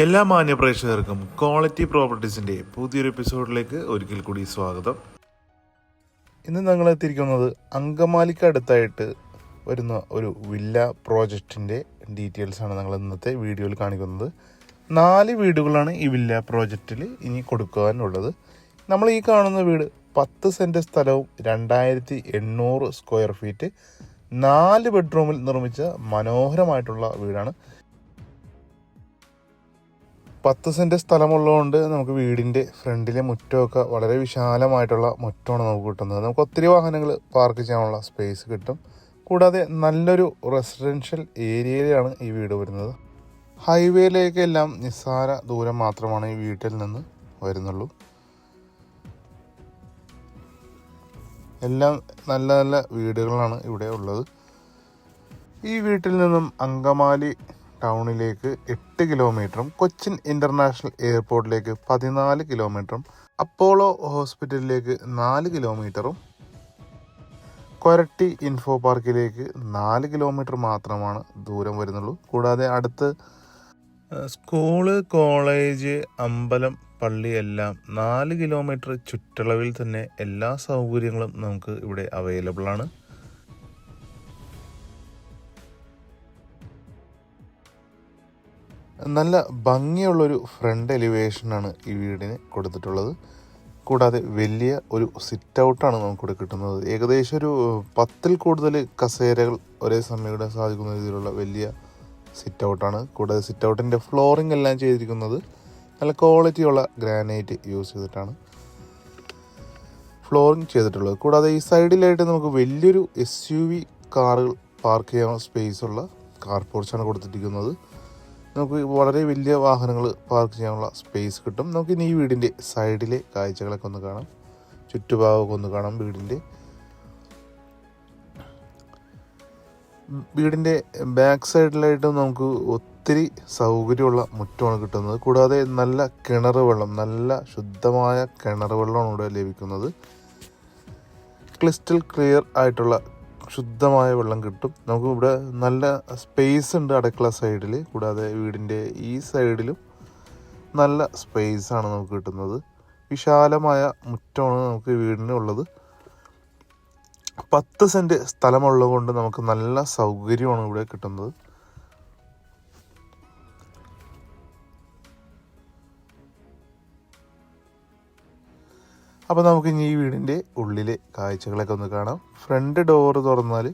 എല്ലാ മാന്യ പ്രേക്ഷകർക്കും ക്വാളിറ്റി പ്രോപ്പർട്ടീസിന്റെ പുതിയൊരു എപ്പിസോഡിലേക്ക് ഒരിക്കൽ കൂടി സ്വാഗതം. ഇന്ന് ഞങ്ങൾ എത്തിയിരിക്കുന്നത് അങ്കമാലിക്ക് അടുത്തായിട്ട് വരുന്ന ഒരു വില്ല പ്രോജക്റ്റിന്റെ ഡീറ്റെയിൽസ് ആണ് ഞങ്ങൾ ഇന്നത്തെ വീഡിയോയിൽ കാണിക്കുന്നത്. നാല് വീടുകളാണ് ഈ വില്ല പ്രോജക്റ്റിൽ ഇനി കൊടുക്കാനുള്ളത്. നമ്മൾ ഈ കാണുന്ന വീട് പത്ത് സെന്റ് സ്ഥലവും രണ്ടായിരത്തി എണ്ണൂറ് സ്ക്വയർ ഫീറ്റ് നാല് ബെഡ്റൂമിൽ നിർമ്മിച്ച മനോഹരമായിട്ടുള്ള വീടാണ്. പത്ത് സെന്റ് സ്ഥലമുള്ളതുകൊണ്ട് നമുക്ക് വീടിന്റെ ഫ്രണ്ടിലെ മുറ്റമൊക്കെ വളരെ വിശാലമായിട്ടുള്ള മുറ്റമാണ് നമുക്ക് കിട്ടുന്നത്. നമുക്ക് ഒത്തിരി വാഹനങ്ങൾ പാർക്ക് ചെയ്യാനുള്ള സ്പേസ് കിട്ടും. കൂടാതെ നല്ലൊരു റെസിഡൻഷ്യൽ ഏരിയയിലാണ് ഈ വീട് വരുന്നത്. ഹൈവേയിലേക്കെല്ലാം നിസ്സാര ദൂരം മാത്രമാണ് ഈ വീട്ടിൽ നിന്ന് വരുന്നുള്ളൂ. എല്ലാം നല്ല നല്ല വീടുകളാണ് ഇവിടെ ഉള്ളത്. ഈ വീട്ടിൽ നിന്നും അങ്കമാലി ടൗണിലേക്ക് എട്ട് കിലോമീറ്ററും കൊച്ചിൻ ഇന്റർനാഷണൽ എയർപോർട്ടിലേക്ക് പതിനാല് കിലോമീറ്ററും അപ്പോളോ ഹോസ്പിറ്റലിലേക്ക് നാല് കിലോമീറ്ററും കൊരട്ടി ഇൻഫോ പാർക്കിലേക്ക് നാല് കിലോമീറ്റർ മാത്രമാണ് ദൂരം വരുന്നുള്ളൂ. കൂടാതെ അടുത്ത് സ്കൂൾ കോളേജ് അമ്പലം പള്ളി എല്ലാം നാല് കിലോമീറ്റർ ചുറ്റളവിൽ തന്നെ എല്ലാ സൗകര്യങ്ങളും നമുക്ക് ഇവിടെ അവൈലബിൾ ആണ് നല്ല ഭംഗിയുള്ളൊരു ഫ്രണ്ട് എലിവേഷനാണ് ഈ വീടിന് കൊടുത്തിട്ടുള്ളത്. കൂടാതെ വലിയ ഒരു സിറ്റ് ഔട്ടാണ് നമുക്കിവിടെ കിട്ടുന്നത്. ഏകദേശം ഒരു പത്തിൽ കൂടുതൽ കസേരകൾ ഒരേ സമയം ഇടാൻ സാധിക്കുന്ന രീതിയിലുള്ള വലിയ സിറ്റ് ഔട്ടാണ് കൂടാതെ സിറ്റ് ഔട്ടിന്റെ ഫ്ലോറിംഗ് എല്ലാം ചെയ്തിരിക്കുന്നത് നല്ല ക്വാളിറ്റിയുള്ള ഗ്രാനൈറ്റ് യൂസ് ചെയ്തിട്ടാണ് ഫ്ലോറിംഗ് ചെയ്തിട്ടുള്ളത്. കൂടാതെ ഈ സൈഡിലായിട്ട് നമുക്ക് വലിയൊരു എസ് യു വി കാറുകൾ പാർക്ക് ചെയ്യാൻ സ്പേസ് ഉള്ള കാർ പോർച്ചാണ് കൊടുത്തിരിക്കുന്നത്. നമുക്ക് വളരെ വലിയ വാഹനങ്ങൾ പാർക്ക് ചെയ്യാനുള്ള സ്പേസ് കിട്ടും. നമുക്ക് ഇനി ഈ വീടിന്റെ സൈഡിലെ കാഴ്ചകളൊക്കെ ഒന്ന് കാണാം. ചുറ്റുഭാഗമൊക്കെ ഒന്ന് കാണാം വീടിന്റെ. വീടിന്റെ ബാക്ക് സൈഡിലായിട്ടും നമുക്ക് ഒത്തിരി സൗകര്യമുള്ള മുറ്റമാണ് കിട്ടുന്നത്. കൂടാതെ നല്ല കിണർ വെള്ളം നല്ല ശുദ്ധമായ കിണർ വെള്ളമാണ് ഇവിടെ ലഭിക്കുന്നത്. ക്രിസ്റ്റൽ ക്ലിയർ ആയിട്ടുള്ള ശുദ്ധമായ വെള്ളം കിട്ടും. നമുക്ക് ഇവിടെ നല്ല സ്പേസ് ഉണ്ട് അടുക്കള സൈഡിൽ കൂടാതെ വീടിന്റെ ഈ സൈഡിലും നല്ല സ്പേസ് ആണ് നമുക്ക് കിട്ടുന്നത്. വിശാലമായ മുറ്റമാണ് നമുക്ക് വീടിന് ഉള്ളത്. പത്ത് സെന്റ് സ്ഥലമുള്ളത് കൊണ്ട് നമുക്ക് നല്ല സൗകര്യമാണ് ഇവിടെ കിട്ടുന്നത്. അപ്പോൾ നമുക്ക് ഇനി ഈ വീടിന്റെ ഉള്ളിലെ കാഴ്ചകളൊക്കെ ഒന്ന് കാണാം. ഫ്രണ്ട് ഡോറ് തുറന്നാൽ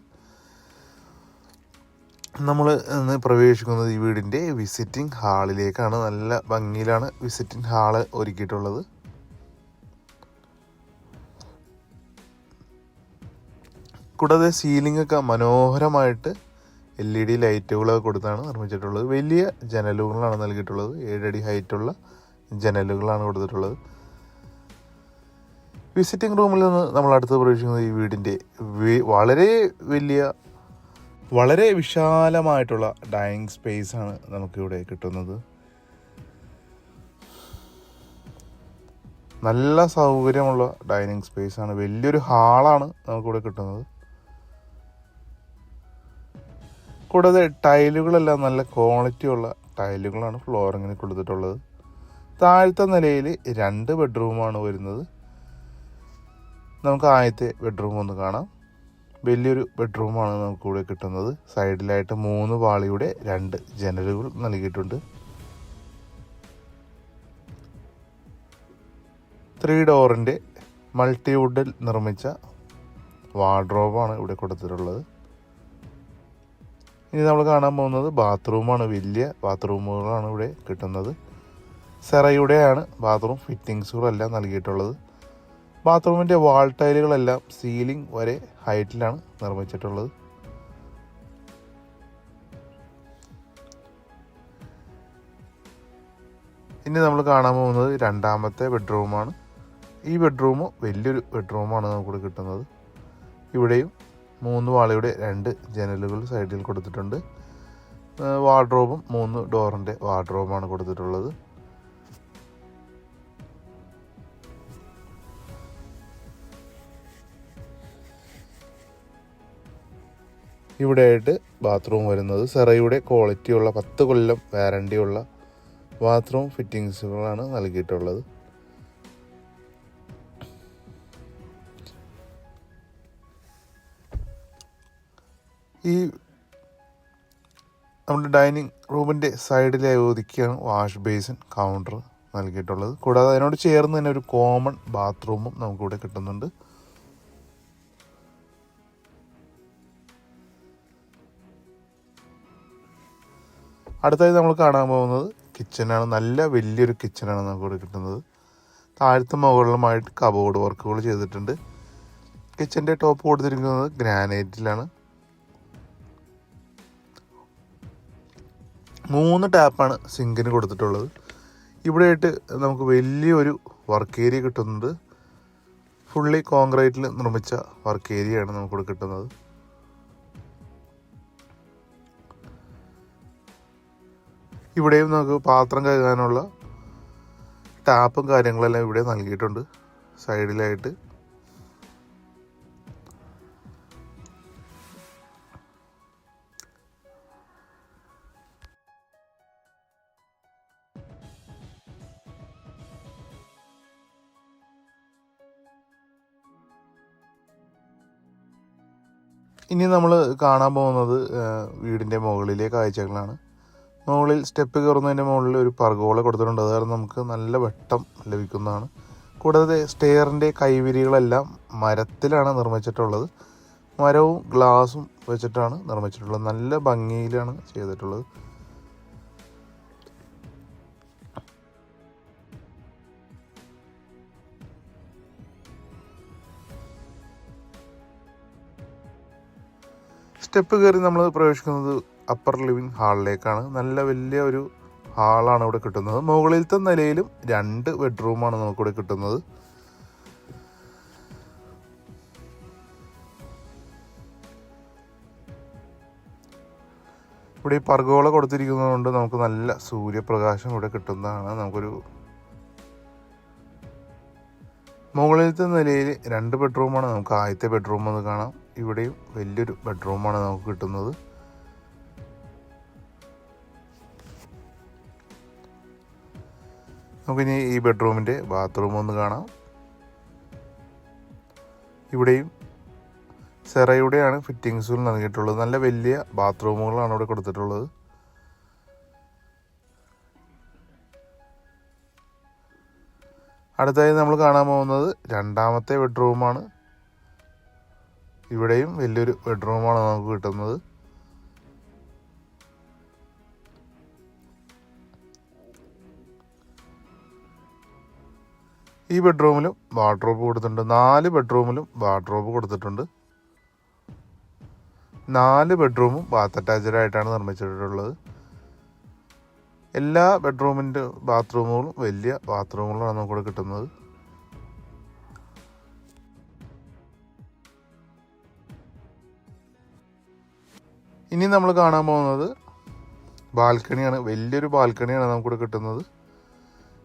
നമ്മൾ ഇന്ന് പ്രവേശിക്കുന്നത് ഈ വീടിന്റെ വിസിറ്റിംഗ് ഹാളിലേക്കാണ് നല്ല ഭംഗിയിലാണ് വിസിറ്റിംഗ് ഹാൾ ഒരുക്കിയിട്ടുള്ളത്. കൂടാതെ സീലിംഗ് ഒക്കെ മനോഹരമായിട്ട് എൽ ഇ ഡി ലൈറ്റുകളൊക്കെ കൊടുത്താണ് നിർമ്മിച്ചിട്ടുള്ളത്. വലിയ ജനലുകളാണ് നൽകിയിട്ടുള്ളത്. ഏഴടി ഹൈറ്റുള്ള ജനലുകളാണ് കൊടുത്തിട്ടുള്ളത്. വിസിറ്റിംഗ് റൂമിൽ നിന്ന് നമ്മൾ അടുത്ത് പ്രവേശിക്കുന്നത് ഈ വീടിന്റെ വളരെ വലിയ വളരെ വിശാലമായിട്ടുള്ള ഡൈനിങ് സ്പേസ് ആണ് നമുക്കിവിടെ കിട്ടുന്നത്. നല്ല സൗകര്യമുള്ള ഡൈനിങ് സ്പേസ് ആണ്. വലിയൊരു ഹാളാണ് നമുക്കിവിടെ കിട്ടുന്നത്. കൂടാതെ ടൈലുകളെല്ലാം നല്ല ക്വാളിറ്റി ഉള്ള ടൈലുകളാണ് ഫ്ലോറിങ്ങിന് കൊടുത്തിട്ടുള്ളത്. താഴത്തെ നിലയിൽ രണ്ട് ബെഡ്റൂമാണ് വരുന്നത്. നമുക്ക് ആദ്യത്തെ ബെഡ്റൂം ഒന്ന് കാണാം. വലിയൊരു ബെഡ്റൂമാണ് നമുക്ക് ഇവിടെ കിട്ടുന്നത്. സൈഡിലായിട്ട് മൂന്ന് പാളിയുടെ രണ്ട് ജനലുകൾ നൽകിയിട്ടുണ്ട്. ത്രീ ഡോറിന്റെ മൾട്ടി വുഡിൽ നിർമ്മിച്ച വാർഡ്രോബാണ് ഇവിടെ കൊടുത്തിട്ടുള്ളത്. ഇനി നമ്മൾ കാണാൻ പോകുന്നത് ബാത്റൂമാണ് വലിയ ബാത്റൂമുകളാണ് ഇവിടെ കിട്ടുന്നത്. സെറയുടെയാണ് ബാത്റൂം ഫിറ്റിങ്സുകളെല്ലാം നൽകിയിട്ടുള്ളത്. ബാത്റൂമിന്റെ വാൾ ടൈലുകളെല്ലാം സീലിംഗ് വരെ ഹൈറ്റിലാണ് നിർമ്മിച്ചിട്ടുള്ളത്. ഇനി നമ്മൾ കാണാൻ പോകുന്നത് രണ്ടാമത്തെ ബെഡ്റൂമാണ്. ഈ ബെഡ്റൂം വലിയൊരു ബെഡ്റൂമാണ് നമുക്കിവിടെ കിട്ടുന്നത്. ഇവിടെയും മൂന്ന് വാളിയുടെ രണ്ട് ജനലുകൾ സൈഡിൽ കൊടുത്തിട്ടുണ്ട്. വാർഡ്രോബും മൂന്ന് ഡോറിന്റെ വാർഡ്രോബാണ് കൊടുത്തിട്ടുള്ളത്. ഇവിടെയായിട്ട് ബാത്റൂം വരുന്നത്. സെറയുടെ ക്വാളിറ്റിയുള്ള പത്ത് കൊല്ലം വാറണ്ടിയുള്ള ബാത്റൂം ഫിറ്റിങ്സുകളാണ് നൽകിയിട്ടുള്ളത്. ഈ നമ്മുടെ ഡൈനിങ് റൂമിന്റെ സൈഡിലായി ഒതുക്കിയാണ് വാഷ് ബേസിൻ കൗണ്ടർ നൽകിയിട്ടുള്ളത്. കൂടാതെ അതിനോട് ചേർന്ന് തന്നെ ഒരു കോമൺ ബാത്റൂമും നമുക്കിവിടെ കിട്ടുന്നുണ്ട്. അടുത്തായി നമ്മൾ കാണാൻ പോകുന്നത് കിച്ചനാണ് നല്ല വലിയൊരു കിച്ചനാണ് നമുക്കിവിടെ കിട്ടുന്നത്. താഴത്തും മുകളിലുമായിട്ട് കബോർഡ് വർക്കുകൾ ചെയ്തിട്ടുണ്ട്. കിച്ചന്റെ ടോപ്പ് കൊടുത്തിരിക്കുന്നത് ഗ്രാനൈറ്റിലാണ് മൂന്ന് ടാപ്പാണ് സിങ്കിന് കൊടുത്തിട്ടുള്ളത്. ഇവിടെയായിട്ട് നമുക്ക് വലിയൊരു വർക്ക് ഏരിയ കിട്ടുന്നത് ഫുള്ളി കോൺക്രീറ്റിൽ നിർമ്മിച്ച വർക്ക് ഏരിയയാണ് നമുക്കിവിടെ കിട്ടുന്നത്. ഇവിടെയും നമുക്ക് പാത്രം കഴുകാനുള്ള ടാപ്പും കാര്യങ്ങളെല്ലാം ഇവിടെ നൽകിയിട്ടുണ്ട്. സൈഡിലായിട്ട്. ഇനി നമ്മൾ കാണാൻ പോകുന്നത് വീടിന്റെ മുകളിലെ കാഴ്ചകളാണ്. മുകളിൽ സ്റ്റെപ്പ് കയറുന്നതിന്റെ മുകളിൽ ഒരു പർഗോള കൊടുത്തിട്ടുണ്ട്. അത് കാരണം നമുക്ക് നല്ല വെട്ടം ലഭിക്കുന്നതാണ്. കൂടാതെ സ്റ്റെയറിന്റെ കൈവിരികളെല്ലാം മരത്തിലാണ് നിർമ്മിച്ചിട്ടുള്ളത്. മരവും ഗ്ലാസും വെച്ചിട്ടാണ് നിർമ്മിച്ചിട്ടുള്ളത്. നല്ല ഭംഗിയിലാണ് ചെയ്തിട്ടുള്ളത്. സ്റ്റെപ്പ് കയറി നമ്മൾ പ്രവേശിക്കുന്നത് അപ്പർ ലിവിങ് ഹാളിലേക്കാണ് നല്ല വലിയ ഒരു ഹാളാണ് ഇവിടെ കിട്ടുന്നത്. മുകളിലത്തെ നിലയിലും രണ്ട് ബെഡ്റൂമാണ് നമുക്കിവിടെ കിട്ടുന്നത്. ഇവിടെ ഈ പർഗോള കൊടുത്തിരിക്കുന്നത് കൊണ്ട് നമുക്ക് നല്ല സൂര്യപ്രകാശം ഇവിടെ കിട്ടുന്നതാണ്. നമുക്കൊരു മുകളിലത്തെ നിലയിൽ രണ്ട് ബെഡ്റൂമാണ് നമുക്ക് ആദ്യത്തെ ബെഡ്റൂം എന്ന് കാണാം. ഇവിടെയും വലിയൊരു ബെഡ്റൂമാണ് നമുക്ക് കിട്ടുന്നത്. നമുക്കിനി ഈ ബെഡ്റൂമിന്റെ ബാത്റൂം ഒന്ന് കാണാം. ഇവിടെയും സെറയുടെയാണ് ഫിറ്റിങ്സുകൾ നൽകിയിട്ടുള്ളത്. നല്ല വലിയ ബാത്റൂമുകളാണ് ഇവിടെ കൊടുത്തിട്ടുള്ളത്. അടുത്തായി നമ്മൾ കാണാൻ പോകുന്നത് രണ്ടാമത്തെ ബെഡ്റൂമാണ്. ഇവിടെയും വലിയൊരു ബെഡ്റൂമാണ് നമുക്ക് കിട്ടുന്നത്. ഈ ബെഡ്റൂമിലും വാർഡ്രോബ് കൊടുത്തിട്ടുണ്ട്. നാല് ബെഡ്റൂമിലും വാർഡ്രോബ് കൊടുത്തിട്ടുണ്ട്. നാല് ബെഡ്റൂമും ബാത്ത് അറ്റാച്ച്ഡ് ആയിട്ടാണ് നിർമ്മിച്ചിട്ടുള്ളത്. എല്ലാ ബെഡ്റൂമിന്റെ ബാത്റൂമുകളും വലിയ ബാത്റൂമുകളാണ് നമുക്കിവിടെ കിട്ടുന്നത്. ഇനി നമ്മൾ കാണാൻ പോകുന്നത് ബാൽക്കണിയാണ്. വലിയൊരു ബാൽക്കണിയാണ് നമുക്കിവിടെ കിട്ടുന്നത്.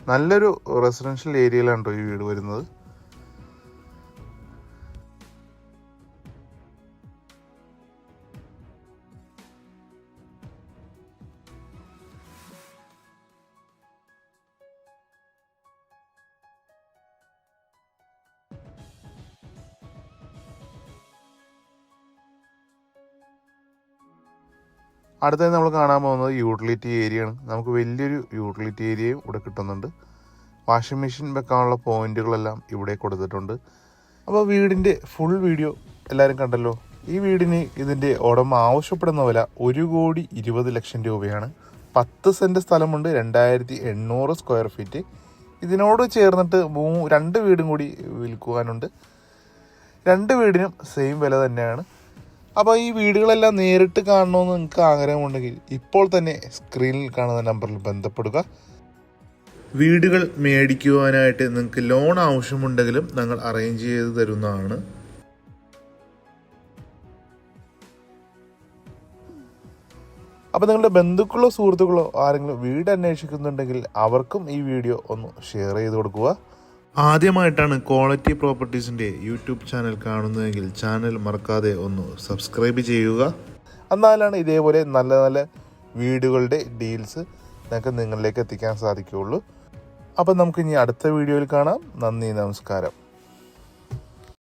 നല്ലൊരു റെസിഡൻഷ്യൽ ഏരിയയിലാണ് കേട്ടോ ഈ വീട് വരുന്നത്. അടുത്തത് നമ്മൾ കാണാൻ പോകുന്നത് യൂട്ടിലിറ്റി ഏരിയ ആണ്. നമുക്ക് വലിയൊരു യൂട്ടിലിറ്റി ഏരിയയും ഇവിടെ കിട്ടുന്നുണ്ട്. വാഷിംഗ് മെഷീൻ വെക്കാനുള്ള പോയിന്റുകളെല്ലാം ഇവിടെ കൊടുത്തിട്ടുണ്ട്. അപ്പോൾ വീടിന്റെ ഫുൾ വീഡിയോ എല്ലാവരും കണ്ടല്ലോ? ഈ വീടിന് ഇതിന്റെ ഉടമ ആവശ്യപ്പെടുന്ന വില ഒരു കോടി ഇരുപത് ലക്ഷം രൂപയാണ്. പത്ത് സെന്റ് സ്ഥലമുണ്ട് രണ്ടായിരത്തി എണ്ണൂറ് സ്ക്വയർ ഫീറ്റ് ഇതിനോട് ചേർന്നിട്ട് മൂ രണ്ട് വീടും കൂടി വിൽക്കുവാനുണ്ട്. രണ്ട് വീടിനും സെയിം വില തന്നെയാണ്. അപ്പോൾ ഈ വീടുകളെല്ലാം നേരിട്ട് കാണണമെന്ന് നിങ്ങൾക്ക് ആഗ്രഹമുണ്ടെങ്കിൽ ഇപ്പോൾ തന്നെ സ്ക്രീനിൽ കാണുന്ന നമ്പറിൽ ബന്ധപ്പെടുക. വീടുകൾ മേടിക്കുവാനായിട്ട് നിങ്ങൾക്ക് ലോൺ ആവശ്യമുണ്ടെങ്കിലും ഞങ്ങൾ അറേഞ്ച് ചെയ്ത് തരുന്നതാണ്. അപ്പോൾ നിങ്ങളുടെ ബന്ധുക്കളോ സുഹൃത്തുക്കളോ ആരെങ്കിലും വീട് അന്വേഷിക്കുന്നുണ്ടെങ്കിൽ അവർക്കും ഈ വീഡിയോ ഒന്ന് ഷെയർ ചെയ്ത് കൊടുക്കുക. ആദ്യമായിട്ടാണ് ക്വാളിറ്റി പ്രോപ്പർട്ടീസിന്റെ യൂട്യൂബ് ചാനൽ കാണുന്നതെങ്കിൽ ചാനൽ മറക്കാതെ ഒന്ന് സബ്സ്ക്രൈബ് ചെയ്യുക. എന്നാലാണ് ഇതേപോലെ നല്ല നല്ല വീടുകളുടെ ഡീൽസ് ഞങ്ങൾക്ക് നിങ്ങളിലേക്ക് എത്തിക്കാൻ സാധിക്കുകയുള്ളൂ. അപ്പം നമുക്ക് ഇനി അടുത്ത വീഡിയോയിൽ കാണാം. നന്ദി നമസ്കാരം.